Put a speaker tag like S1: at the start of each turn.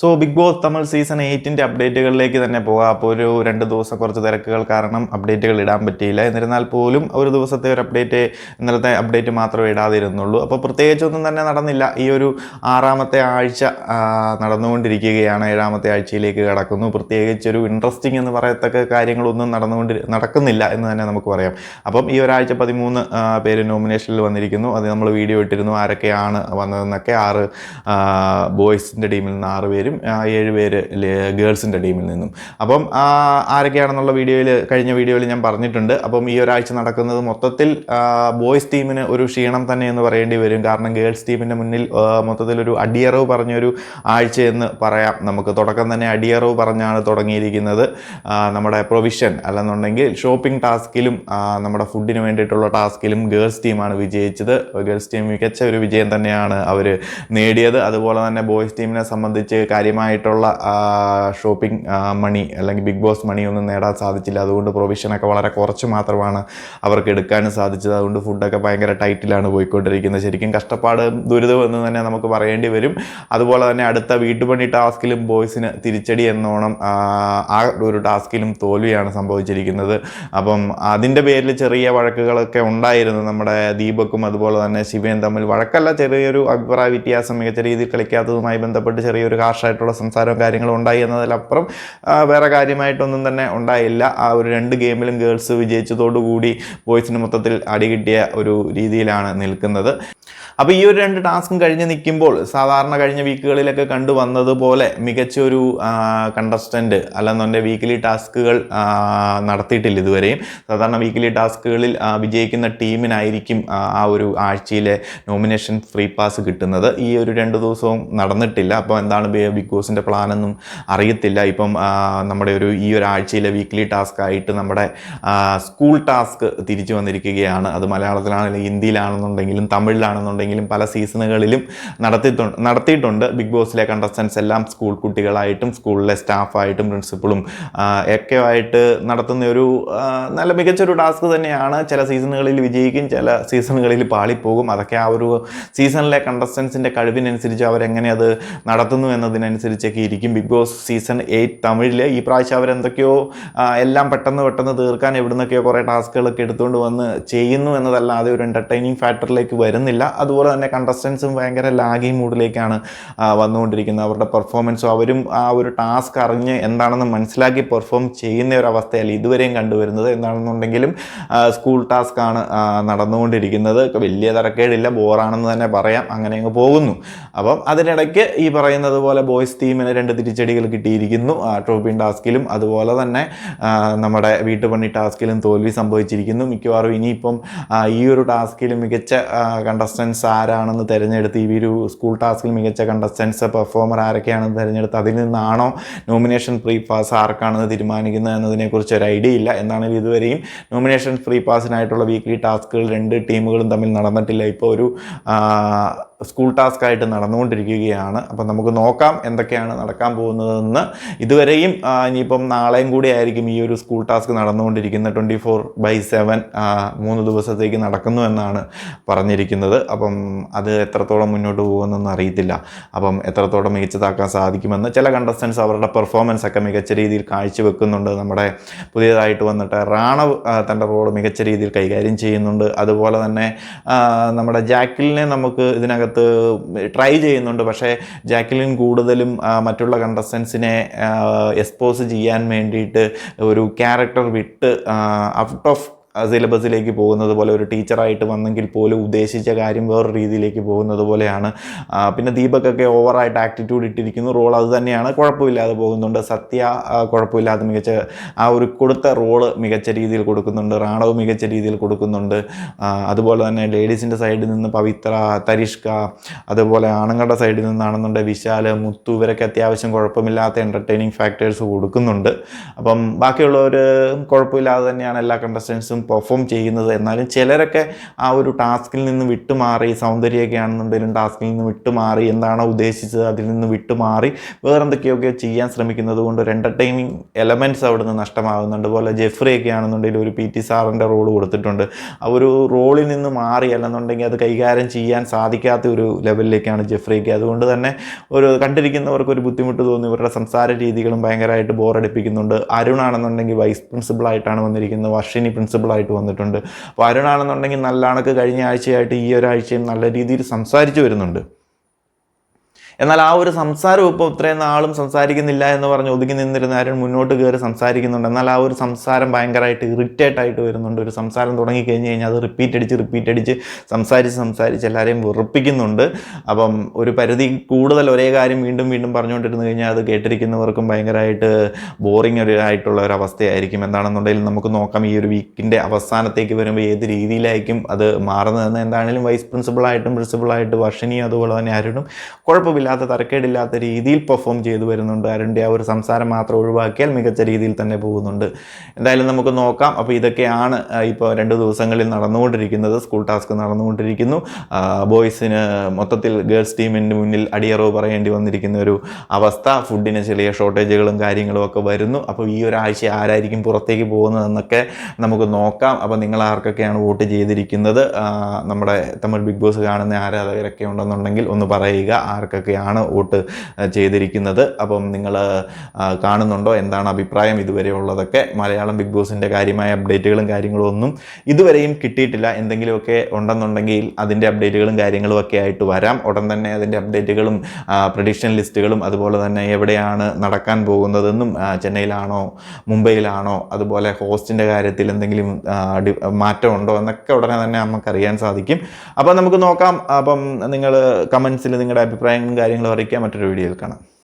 S1: So Bigg Boss Tamil season എയ്റ്റിന്റെ അപ്ഡേറ്റുകളിലേക്ക് തന്നെ പോകാം. അപ്പോൾ ഒരു രണ്ട് ദിവസം കുറച്ച് തിരക്കുകൾ കാരണം അപ്ഡേറ്റുകൾ ഇടാൻ പറ്റിയില്ല. എന്നിരുന്നാൽ പോലും ഒരു ദിവസത്തെ ഒരു അപ്ഡേറ്റ് ഇന്നലത്തെ അപ്ഡേറ്റ് മാത്രമേ ഇടാതിരുന്നുള്ളൂ. അപ്പോൾ പ്രത്യേകിച്ചൊന്നും തന്നെ നടന്നില്ല. ഈ ഒരു ആറാമത്തെ ആഴ്ച നടന്നുകൊണ്ടിരിക്കുകയാണ്. ഏഴാമത്തെ ആഴ്ചയിലേക്ക് കടക്കുന്നു. പ്രത്യേകിച്ചൊരു ഇൻട്രസ്റ്റിംഗ് എന്ന് പറയത്തക്ക കാര്യങ്ങളൊന്നും നടന്നുകൊണ്ട് നടക്കുന്നില്ല എന്ന് തന്നെ നമുക്ക് പറയാം. അപ്പം ഈ ഒരാഴ്ച പതിമൂന്ന് പേര് നോമിനേഷനിൽ വന്നിരിക്കുന്നു. അത് നമ്മൾ വീഡിയോ ഇട്ടിരുന്നു ആരൊക്കെയാണ് വന്നതെന്നൊക്കെ ആറ് ബോയ്സിന്റെ ടീമിൽ നിന്ന് ആറ് പേരും. ആ, ഏഴ് പേര് ഗേൾസിന്റെ ടീമിൽ നിന്നും. അപ്പം ആരൊക്കെയാണെന്നുള്ള വീഡിയോയിൽ കഴിഞ്ഞ വീഡിയോയിൽ ഞാൻ പറഞ്ഞിട്ടുണ്ട്. അപ്പം ഈ ഒരാഴ്ച നടക്കുന്നത് മൊത്തത്തിൽ ബോയ്സ് ടീമിന് ഒരു ക്ഷീണം തന്നെ എന്ന് പറയേണ്ടി വരും. കാരണം ഗേൾസ് ടീമിന്റെ മുന്നിൽ മൊത്തത്തിലൊരു അടിയറവ് പറഞ്ഞൊരു ആഴ്ച എന്ന് പറയാം. നമുക്ക് തുടക്കം തന്നെ അടിയറവ് പറഞ്ഞാണ് തുടങ്ങിയിരിക്കുന്നത്. നമ്മുടെ പ്രൊവിഷൻ അല്ലെന്നുണ്ടെങ്കിൽ ഷോപ്പിംഗ് ടാസ്കിലും നമ്മുടെ ഫുഡിന് വേണ്ടിയിട്ടുള്ള ടാസ്കിലും ഗേൾസ് ടീമാണ് വിജയിച്ചത്. ഗേൾസ് ടീം മികച്ച ഒരു വിജയം തന്നെയാണ് അവർ നേടിയത്. അതുപോലെ തന്നെ ബോയ്സ് ടീമിനെ സംബന്ധിച്ച് കാര്യമായിട്ടുള്ള ഷോപ്പിംഗ് മണി അല്ലെങ്കിൽ ബിഗ് ബോസ് മണി ഒന്നും നേടാൻ സാധിച്ചില്ല. അതുകൊണ്ട് പ്രൊവിഷനൊക്കെ വളരെ കുറച്ച് മാത്രമാണ് അവർക്ക് എടുക്കാനും സാധിച്ചത്. അതുകൊണ്ട് ഫുഡൊക്കെ ഭയങ്കര ടൈറ്റിലാണ് പോയിക്കൊണ്ടിരിക്കുന്നത്. ശരിക്കും കഷ്ടപ്പാട് ദുരിതം എന്ന് തന്നെ നമുക്ക് പറയേണ്ടി വരും. അതുപോലെ തന്നെ അടുത്ത വീട്ടുപണി ടാസ്കിലും ബോയ്സിന് തിരിച്ചടി എന്നോണം ആ, ഒരു ടാസ്കിലും തോൽവിയാണ് സംഭവിച്ചിരിക്കുന്നത്. അപ്പം അതിന്റെ പേരിൽ ചെറിയ വഴക്കുകളൊക്കെ ഉണ്ടായിരുന്നു നമ്മുടെ ദീപക്കും അതുപോലെ തന്നെ ശിവയും തമ്മിൽ. വഴക്കല്ല ചെറിയൊരു അഭിപ്രായ വ്യത്യാസം മികച്ച രീതിയിൽ കളിക്കാത്തതുമായി ബന്ധപ്പെട്ട് ചെറിയൊരു ഹാർഷായിട്ടുള്ള സംസാരവും കാര്യങ്ങളും ഉണ്ടായി എന്നതിലപ്പുറം വേറെ കാര്യമായിട്ടൊന്നും തന്നെ ഉണ്ടായില്ല. ആ ഒരു രണ്ട് ഗെയിമിലും ഗേൾസ് വിജയിച്ചതോടുകൂടി ബോയ്സിന് മൊത്തത്തിൽ അടി കിട്ടിയ ഒരു രീതിയിലാണ് നിൽക്കുന്നത്. അപ്പോൾ ഈ ഒരു രണ്ട് ടാസ്കും കഴിഞ്ഞ് നിൽക്കുമ്പോൾ സാധാരണ കഴിഞ്ഞ വീക്കുകളിലൊക്കെ കണ്ടു വന്നതുപോലെ മികച്ച ഒരു കണ്ടസ്റ്റന്റ് അല്ലെന്നുണ്ടെ വീക്കിലി ടാസ്കുകൾ നടത്തിയിട്ടില്ല ഇതുവരെയും. സാധാരണ വീക്കിലി ടാസ്കുകളിൽ വിജയിക്കുന്ന ടീമിനായിരിക്കും ആ, ഒരു ആഴ്ചയിലെ നോമിനേഷൻ ഫ്രീ പാസ് കിട്ടുന്നത്. ഈ ഒരു രണ്ട് ദിവസവും നടന്നിട്ടില്ല. അപ്പോൾ എന്താണ് ബിഗ് ബോസിന്റെ പ്ലാനൊന്നും അറിയത്തില്ല. ഇപ്പം നമ്മുടെ ഒരു ഈ ഒരു ആഴ്ചയിലെ വീക്ക്ലി ടാസ്ക് ആയിട്ട് നമ്മുടെ സ്കൂൾ ടാസ്ക് തിരിച്ചു വന്നിരിക്കുകയാണ്. അത് മലയാളത്തിലാണെങ്കിലും ഹിന്ദിയിലാണെന്നുണ്ടെങ്കിലും തമിഴിലാണെന്നുണ്ടെങ്കിലും പല സീസണുകളിലും നടത്തിയിട്ടുണ്ട് നടത്തിയിട്ടുണ്ട്. ബിഗ് ബോസിലെ കണ്ടസ്റ്റൻസ് എല്ലാം സ്കൂൾ കുട്ടികളായിട്ടും സ്കൂളിലെ സ്റ്റാഫായിട്ടും പ്രിൻസിപ്പളും ഒക്കെ ആയിട്ട് നടത്തുന്ന ഒരു നല്ല മികച്ചൊരു ടാസ്ക് തന്നെയാണ്. ചില സീസണുകളിൽ വിജയിക്കും ചില സീസണുകളിൽ പാളിപ്പോകും. അതൊക്കെ ആ ഒരു സീസണിലെ കണ്ടസ്റ്റൻസിന്റെ കഴിവിനനുസരിച്ച് അവരെങ്ങനെ അത് നടത്തുന്നു എന്നതിനനുസരിച്ചൊക്കെ ഇരിക്കും. ബിഗ് ബോസ് സീസൺ എയ്റ്റ് തമിഴിൽ ഈ പ്രാവശ്യം അവരെന്തൊക്കെയോ എല്ലാം പെട്ടെന്ന് പെട്ടെന്ന് തീർക്കാൻ എവിടുന്നൊക്കെയോ കുറേ ടാസ്കുകളൊക്കെ എടുത്തുകൊണ്ട് വന്ന് ചെയ്യുന്നു എന്നതല്ലാതെ ഒരു എന്റർടൈനിങ് ഫാക്ടറിലേക്ക് വരുന്നില്ല. അതുപോലെ തന്നെ കണ്ടസ്റ്റൻസും ഭയങ്കര ലാഗി മൂഡിലേക്കാണ് വന്നുകൊണ്ടിരിക്കുന്നത്. അവരുടെ പെർഫോമൻസും അവരും ആ ഒരു ടാസ്ക് അറിഞ്ഞ് എന്താണെന്ന് മനസ്സിലാക്കി പെർഫോം ചെയ്യുന്ന ഒരു അവസ്ഥയല്ല ഇതുവരെയും കണ്ടുവരുന്നത് എന്താണെന്നുണ്ടെങ്കിലും സ്കൂൾ ടാസ്ക്കാണ് നടന്നുകൊണ്ടിരിക്കുന്നത്. വലിയ തരക്കേടില്ല. ബോറാണെന്ന് തന്നെ പറയാം. അങ്ങനെ അങ്ങ് പോകുന്നു. അപ്പം അതിനിടയ്ക്ക് ഈ പറയുന്നത് പോലെ ബോയ്സ് ടീമിന് രണ്ട് തിരിച്ചടികൾ കിട്ടിയിരിക്കുന്നു. ട്രോഫിൻ ടാസ്കിലും അതുപോലെ തന്നെ നമ്മുടെ വീട്ടുപണി ടാസ്കിലും തോൽവി സംഭവിച്ചിരിക്കുന്നു. മിക്കവാറും ഇനിയിപ്പം ഈ ഒരു ടാസ്കിൽ മികച്ച കണ്ടസ്റ്റൻസ് ആരാണെന്ന് തിരഞ്ഞെടുത്ത് ഈ ഒരു സ്കൂൾ ടാസ്കിൽ മികച്ച കണ്ടസ്റ്റൻസ് പെർഫോമർ ആരൊക്കെയാണെന്ന് തിരഞ്ഞെടുത്ത് അതിൽ നിന്നാണോ നോമിനേഷൻ ഫ്രീ പാസ് ആർക്കാണെന്ന് തീരുമാനിക്കുന്നത് എന്നതിനെക്കുറിച്ച് ഒരു ഐഡിയ ഇല്ല. എന്നാണെങ്കിൽ ഇതുവരെയും നോമിനേഷൻ ഫ്രീ പാസിനായിട്ടുള്ള വീക്ക്ലി ടാസ്കുകൾ രണ്ട് ടീമുകളും തമ്മിൽ നടന്നിട്ടില്ല. ഇപ്പോൾ ഒരു സ്കൂൾ ടാസ്ക് ആയിട്ട് നടന്നുകൊണ്ടിരിക്കുകയാണ്. അപ്പം നമുക്ക് നോക്കാം എന്തൊക്കെയാണ് നടക്കാൻ പോകുന്നതെന്ന്. ഇതുവരെയും ഇനിയിപ്പം നാളെയും കൂടി ആയിരിക്കും ഈ ഒരു സ്കൂൾ ടാസ്ക് നടന്നുകൊണ്ടിരിക്കുന്നത്. ട്വന്റി ഫോർ ബൈ സെവൻ മൂന്ന് ദിവസത്തേക്ക് നടക്കുന്നു എന്നാണ് പറഞ്ഞിരിക്കുന്നത്. അപ്പം അത് എത്രത്തോളം മുന്നോട്ട് പോകുമെന്നൊന്നും അറിയത്തില്ല. അപ്പം എത്രത്തോളം മികച്ചതാക്കാൻ സാധിക്കുമെന്ന് ചില കണ്ടസ്റ്റൻസ് അവരുടെ പെർഫോമൻസ് ഒക്കെ മികച്ച രീതിയിൽ കാഴ്ചവെക്കുന്നുണ്ട്. നമ്മുടെ പുതിയതായിട്ട് വന്നിട്ട് റാണവ് തന്റെ റോഡ് മികച്ച രീതിയിൽ കൈകാര്യം ചെയ്യുന്നുണ്ട്. അതുപോലെ തന്നെ നമ്മുടെ ജാക്കിലിനെ നമുക്ക് ഇതിനകത്ത് ട്രൈ ചെയ്യുന്നുണ്ട്. പക്ഷേ ജാക്കിലിൻ കൂടുതലും മറ്റുള്ള കണ്ടസ്റ്റൻസിനെ എക്സ്പോസ് ചെയ്യാൻ വേണ്ടിയിട്ട് ഒരു ക്യാരക്ടർ വിട്ട് ഔട്ട് ഓഫ് സിലബസിലേക്ക് പോകുന്നത് പോലെ ഒരു ടീച്ചറായിട്ട് വന്നെങ്കിൽ പോലും ഉദ്ദേശിച്ച കാര്യം വേറൊരു രീതിയിലേക്ക് പോകുന്നത് പോലെയാണ്. പിന്നെ ദീപക്കൊക്കെ ഓവറായിട്ട് ആറ്റിറ്റ്യൂഡ് ഇട്ടിരിക്കുന്നു. റോൾ അത് തന്നെയാണ്. കുഴപ്പമില്ലാതെ പോകുന്നുണ്ട്. സത്യ കുഴപ്പമില്ലാതെ മികച്ച ആ ഒരു കൊടുത്ത റോൾ മികച്ച രീതിയിൽ കൊടുക്കുന്നുണ്ട്. റാണവ് മികച്ച രീതിയിൽ കൊടുക്കുന്നുണ്ട്. അതുപോലെ തന്നെ ലേഡീസിന്റെ സൈഡിൽ നിന്ന് പവിത്ര തരിഷ്ക അതുപോലെ ആണുങ്ങളുടെ സൈഡിൽ നിന്നാണെന്നുണ്ടെങ്കിൽ വിശാൽ മുത്തു ഇവരൊക്കെ അത്യാവശ്യം കുഴപ്പമില്ലാത്ത എന്റർടൈനിങ് ഫാക്ടേഴ്സ് കൊടുക്കുന്നുണ്ട്. അപ്പം ബാക്കിയുള്ളവർ കുഴപ്പമില്ലാതെ തന്നെയാണ് എല്ലാ കണ്ടസ്റ്റൻസും പെർഫോം ചെയ്യുന്നത്. എന്നാലും ചിലരൊക്കെ ആ ഒരു ടാസ്കിൽ നിന്ന് വിട്ടുമാറി സൗന്ദര്യമൊക്കെ ആണെന്നുണ്ടെങ്കിലും ടാസ്കിൽ നിന്ന് വിട്ടുമാറി എന്താണോ ഉദ്ദേശിച്ചത് അതിൽ നിന്ന് വിട്ടുമാറി വേറെ എന്തൊക്കെയൊക്കെ ചെയ്യാൻ ശ്രമിക്കുന്നത് കൊണ്ട് ഒരു എന്റർടൈനിങ് എലമെന്റ്സ് അവിടെ നിന്ന് നഷ്ടമാകുന്നുണ്ട്. പോലെ ജെഫ്രി ഒക്കെ ആണെന്നുണ്ടെങ്കിൽ ഒരു പി ടി സാറിന്റെ റോൾ കൊടുത്തിട്ടുണ്ട്. ആ ഒരു റോളിൽ നിന്ന് മാറി അല്ലെന്നുണ്ടെങ്കിൽ അത് കൈകാര്യം ചെയ്യാൻ സാധിക്കാത്ത ഒരു ലെവലിലേക്കാണ് ജെഫ്രിക്ക് അതുകൊണ്ട് തന്നെ ഒരു കണ്ടിരിക്കുന്നവർക്ക് ഒരു ബുദ്ധിമുട്ട് തോന്നി ഇവരുടെ സംസാര രീതികളും ഭയങ്കരമായിട്ട് ബോറടിപ്പിക്കുന്നുണ്ട് അരുണാണെന്നുണ്ടെങ്കിൽ വൈസ് പ്രിൻസിപ്പളായിട്ടാണ് വന്നിരിക്കുന്നത്. വർഷിനി പ്രിൻസിപ്പളായിട്ട് വന്നിട്ടുണ്ട്. അപ്പോൾ അരുണാണെന്നുണ്ടെങ്കിൽ നല്ല കണക്ക് കഴിഞ്ഞ ആഴ്ചയായിട്ട് ഈ ഒരാഴ്ചയും നല്ല രീതിയിൽ സംസാരിച്ചു വരുന്നുണ്ട്. എന്നാൽ ആ ഒരു സംസാരം ഇപ്പോൾ ഇത്രയും നാളും സംസാരിക്കുന്നില്ല എന്ന് പറഞ്ഞ് ഒതുങ്ങി നിന്നിരുന്ന ആരും മുന്നോട്ട് കയറി സംസാരിക്കുന്നുണ്ട്. എന്നാൽ ആ ഒരു സംസാരം ഭയങ്കരമായിട്ട് ഇറിറ്റേറ്റ് ആയിട്ട് വരുന്നുണ്ട്. ഒരു സംസാരം തുടങ്ങി കഴിഞ്ഞ് കഴിഞ്ഞാൽ അത് റിപ്പീറ്റ് അടിച്ച് റിപ്പീറ്റ് അടിച്ച് സംസാരിച്ച് സംസാരിച്ച് എല്ലാവരെയും വെറുപ്പിക്കുന്നുണ്ട്. അപ്പം ഒരു പരിധി കൂടുതൽ ഒരേ കാര്യം വീണ്ടും വീണ്ടും പറഞ്ഞുകൊണ്ടിരുന്നു കഴിഞ്ഞാൽ അത് കേട്ടിരിക്കുന്നവർക്കും ഭയങ്കരമായിട്ട് ബോറിംഗ് ഒരു ആയിട്ടുള്ള ഒരു അവസ്ഥയായിരിക്കും. എന്താണെന്നുണ്ടെങ്കിൽ നമുക്ക് നോക്കാം ഈ ഒരു വീക്കിന്റെ അവസാനത്തേക്ക് വരുമ്പോൾ ഏത് രീതിയിലായിരിക്കും അത് മാറുന്നതെന്ന്. എന്താണെങ്കിലും വൈസ് പ്രിൻസിപ്പളായിട്ടും പ്രിൻസിപ്പളായിട്ട് വർഷനിയും അതുപോലെ തന്നെ അരുണും കുഴപ്പമില്ലാത്ത തരക്കേടില്ലാത്ത രീതിയിൽ പെർഫോം ചെയ്തു വരുന്നുണ്ട് അരുണിന്റെ ആ ഒരു സംസാരം മാത്രം ഒഴിവാക്കിയാൽ മികച്ച രീതിയിൽ തന്നെ പോകുന്നുണ്ട്. എന്തായാലും നമുക്ക് നോക്കാം. അപ്പോൾ ഇതൊക്കെയാണ് ഇപ്പോൾ രണ്ട് ദിവസങ്ങളിൽ നടന്നുകൊണ്ടിരിക്കുന്നത്. സ്കൂൾ ടാസ്ക് നടന്നുകൊണ്ടിരിക്കുന്നു. ബോയ്സിന് മൊത്തത്തിൽ ഗേൾസ് ടീമിന് മുന്നിൽ അടിയറവ് പറയേണ്ടി വന്നിരിക്കുന്ന ഒരു അവസ്ഥ. ഫുഡിന് ചെറിയ ഷോർട്ടേജുകളും കാര്യങ്ങളും ഒക്കെ വരുന്നു. അപ്പോൾ ഈ ഒരാഴ്ച ആരായിരിക്കും പുറത്തേക്ക് പോകുന്നതെന്നൊക്കെ നമുക്ക് നോക്കാം. അപ്പോൾ നിങ്ങൾ ആർക്കൊക്കെയാണ് വോട്ട് ചെയ്തിരിക്കുന്നത്? നമ്മുടെ തമിഴ് ബിഗ് ബോസ് കാണുന്ന ആരാധകരൊക്കെ ഉണ്ടെന്നുണ്ടെങ്കിൽ ഒന്ന് പറയുക. ആർക്കൊക്കെയാണ് വോട്ട് ചെയ്തിരിക്കുന്നത്. അപ്പം നിങ്ങൾ കാണുന്നുണ്ടോ? എന്താണ് അഭിപ്രായം ഇതുവരെ ഉള്ളതൊക്കെ മലയാളം ബിഗ് ബോസിന്റെ കാര്യമായ അപ്ഡേറ്റുകളും കാര്യങ്ങളും ഒന്നും ഇതുവരെയും കിട്ടിയിട്ടില്ല. എന്തെങ്കിലുമൊക്കെ ഉണ്ടെന്നുണ്ടെങ്കിൽ അതിന്റെ അപ്ഡേറ്റുകളും കാര്യങ്ങളും ഒക്കെ ആയിട്ട് വരാം. ഉടൻ തന്നെ അതിന്റെ അപ്ഡേറ്റുകളും പ്രഡിക്ഷൻ ലിസ്റ്റുകളും അതുപോലെ തന്നെ എവിടെയാണ് നടക്കാൻ പോകുന്നതെന്നും ചെന്നൈയിലാണോ മുംബൈയിലാണോ അതുപോലെ ഹോസ്റ്റിന്റെ കാര്യത്തിൽ എന്തെങ്കിലും മാറ്റം ഉണ്ടോ എന്നൊക്കെ ഉടനെ തന്നെ നമുക്കറിയാൻ സാധിക്കും. അപ്പോൾ നമുക്ക് നോക്കാം. അപ്പം നിങ്ങൾ കമൻസിൽ നിങ്ങളുടെ അഭിപ്രായങ്ങളും കാര്യങ്ങളും അറിയിക്കാൻ മറ്റൊരു വീഡിയോയിൽ കാണാം.